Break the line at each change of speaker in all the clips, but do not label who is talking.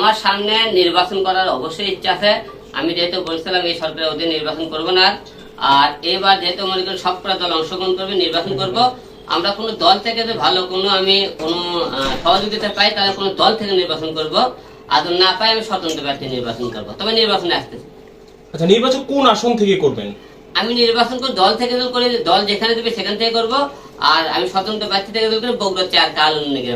আমার সামনে নির্বাচন করার অবশ্যই ইচ্ছা আছে। আমি যেহেতু বলছিলাম এই সরকারের অধীনে নির্বাচন করব না আর এবার যেহেতু মনে করি সবকটা দল অংশগ্রহণ করবে নির্বাচন করব আমরা কোনো দল থেকে যে ভালো কোনো আমি কোনো সহযোগিতা পাই তাহলে কোনো দল থেকে নির্বাচন করব। আর না পাই আমি স্বতন্ত্র প্রার্থী নির্বাচন করব। তবে নির্বাচনে আসতেছি
আচ্ছা নির্বাচন কোন আসন থেকে করবেন?
আমি নির্বাচন করে দল থেকে দল করে দল যেখানে দেবে সেখান থেকে করব। আর আমি স্বতন্ত্র প্রার্থী থেকে করে বগুড়া চার গ্রাম থেকে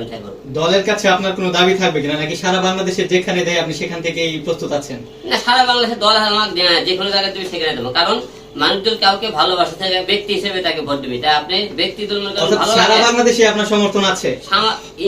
দলের কাছে আপনার কোনো দাবি থাকবে কিনা? নাকি সারা বাংলাদেশে যেখানে দেয় আপনি সেখান থেকেই প্রস্তুত আছেন?
না সারা বাংলাদেশের দল আমাকে দেয় যে কোনো জায়গায় দেবে সেখানে দেবো কারণ মানুষজন কাউকে ভালোবাসা থাকে ব্যক্তি হিসেবে তাকে ভোট দিবে। তাই আপনি ব্যক্তি
সারা বাংলাদেশে আপনার সমর্থন আছে?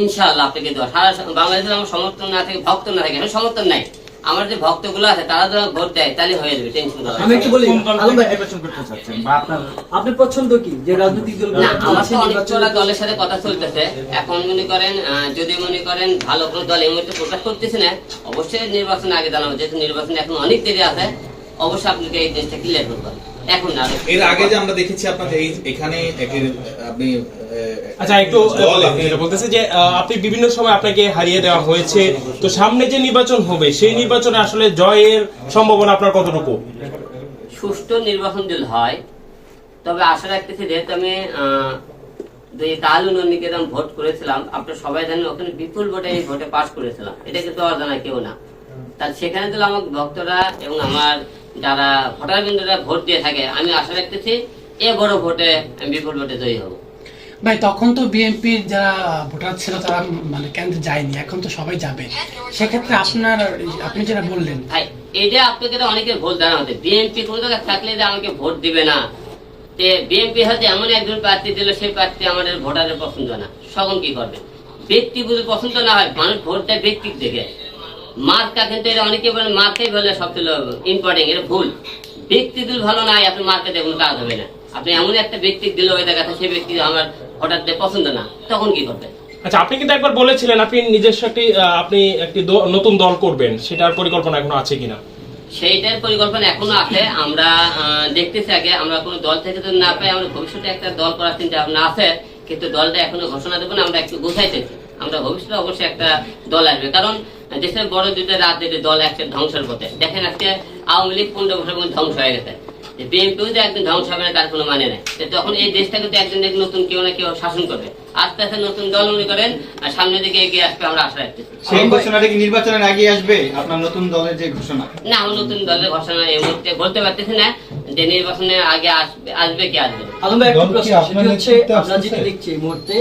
ইনশাআল্লাহ আপনাকে দেওয়া। সারা বাংলাদেশের আমার সমর্থন না থাকে ভক্ত না থাকে সমর্থন নাই। আমার যে ভক্তগুলো আছে তারা তো ভোট দেয় তাহলে হয়ে যাবে টেনশন করা
আমি একটু বলি
কোন দল
আলম
থেকে
ভাই
নির্বাচন করতে চাচ্ছেন বা আপনার
আপনার পছন্দ কি যে রাজনৈতিক দল
না আমার তো দলের সাথে কথা চলতেছে। এখন মনে করেন আহ, যদি মনে করেন ভালো কোনো দল এই মুহূর্তে প্রকাশ করতেছে না অবশ্যই নির্বাচন আগে জানাব যেহেতু নির্বাচন এখন অনেক দেরি আছে অবশ্যই আপনাকে এই জিনিসটা ক্লিয়ার করব এখন না
এর আগে যে আমরা দেখেছি আপনাদের এখানে আপনি
আচ্ছা একটু বলতেছে যে আপনি বিভিন্ন সময় আপনাকে হারিয়ে দেওয়া হয়েছে। তো সামনে যে নির্বাচন হবে সেই নির্বাচনে আসলে জয়ের সম্ভাবনা আপনার কতটুকু?
সুষ্ঠু নির্বাচন যদি হয় তবে আশা রাখতেছি যেহেতু আমি আহ, দুই কালু ভোট করেছিলাম আপনারা সবাই জানেন ওখানে বিপুল ভোটে এই ভোটে পাশ করেছিলাম। এটা কিন্তু অজানা কেউ না। তার সেখানে যদি আমার ভক্তরা এবং আমার যারা ভোটার বিন্দুরা ভোট দিয়ে থাকে আমি আশা রাখতেছি এ বড় ভোটে আমি বিপুল ভোটে জয়ী হব।
ভাই তখন তো বিএনপির যারা ভোটার ছিল তারা মানে কেন্দ্রে যায়নি এখন তো সবাই যাবে। সেক্ষেত্রে আপনার আপনি যেটা বললেন।
ভাই এটা আপনাকে তো অনেকে ভোট দেওয়া হতে বিএনপি কোনো জায়গায় থাকলে যে আমাকে ভোট দিবে না। বিএনপি হয়তো এমন একজন প্রার্থী দিল সেই প্রার্থী আমাদের ভোটারের পছন্দ না। সকল কি করবে? ব্যক্তি বুঝে পছন্দ না হয় মানুষ ভোট দেয় ব্যক্তি দেখে মার্কা কিন্তু এটা অনেকে বলে মার্কাই বলে সবচেয়ে ইম্পর্টেন্ট এটা ভুল। ব্যক্তি যদি ভালো নাই আপনি মার্কা দিয়ে কোনো কাজ হবে না। আপনি এমন একটা ব্যক্তি দিল ওই জায়গাতে সেই ব্যক্তি আমার ভোটারদের পছন্দ না তখন কি করবে?
আচ্ছা আপনি কিন্তু একবার বলেছিলেন আপনি নিজস্ব একটি আপনি একটি নতুন দল করবেন সেটার পরিকল্পনা এখনও আছে কিনা?
সেইটার পরিকল্পনা এখনও আছে। আমরা দেখতেছি আগে আমরা কোনো দল থেকে যদি না পাই আমরা ভবিষ্যতে একটা দল করার চিন্তা ভাবনা আছে কিন্তু দলটা এখনও ঘোষণা দেবো না আমরা একটু গোছাইতেছি। আমরা ভবিষ্যতে অবশ্যই একটা দল আসবে। কারণ দেশের বড় দুটো রাজনীতি দল একটা ধ্বংসের পথে। দেখেন আজকে আওয়ামী লীগ পনেরো বছর মধ্যে ধ্বংস হয়ে গেছে। বিএনপিও যে একদিন ধ্বংস হবে না তার কোনো মানে নেই। তখন এই দেশটা কিন্তু একদিন নতুন কেউ না কেউ শাসন করবে। আস্তে আস্তে নতুন দল মনে করেন আর সামনের দিকে এগিয়ে আসবে আমরা আশা রাখতেছি।
সেই ঘোষণাটা কি নির্বাচনের আগে আসবে? আপনার নতুন দলের যে ঘোষণা।
না আমার নতুন দলের ঘোষণা এই মুহূর্তে বলতে পারতেছি না। যে নির্বাচনের আগে আসবে আসবে কি আসবে
আলম ভাই একটা প্রশ্ন সেটি হচ্ছে আমরা যেটা দেখছি এই মুহূর্তে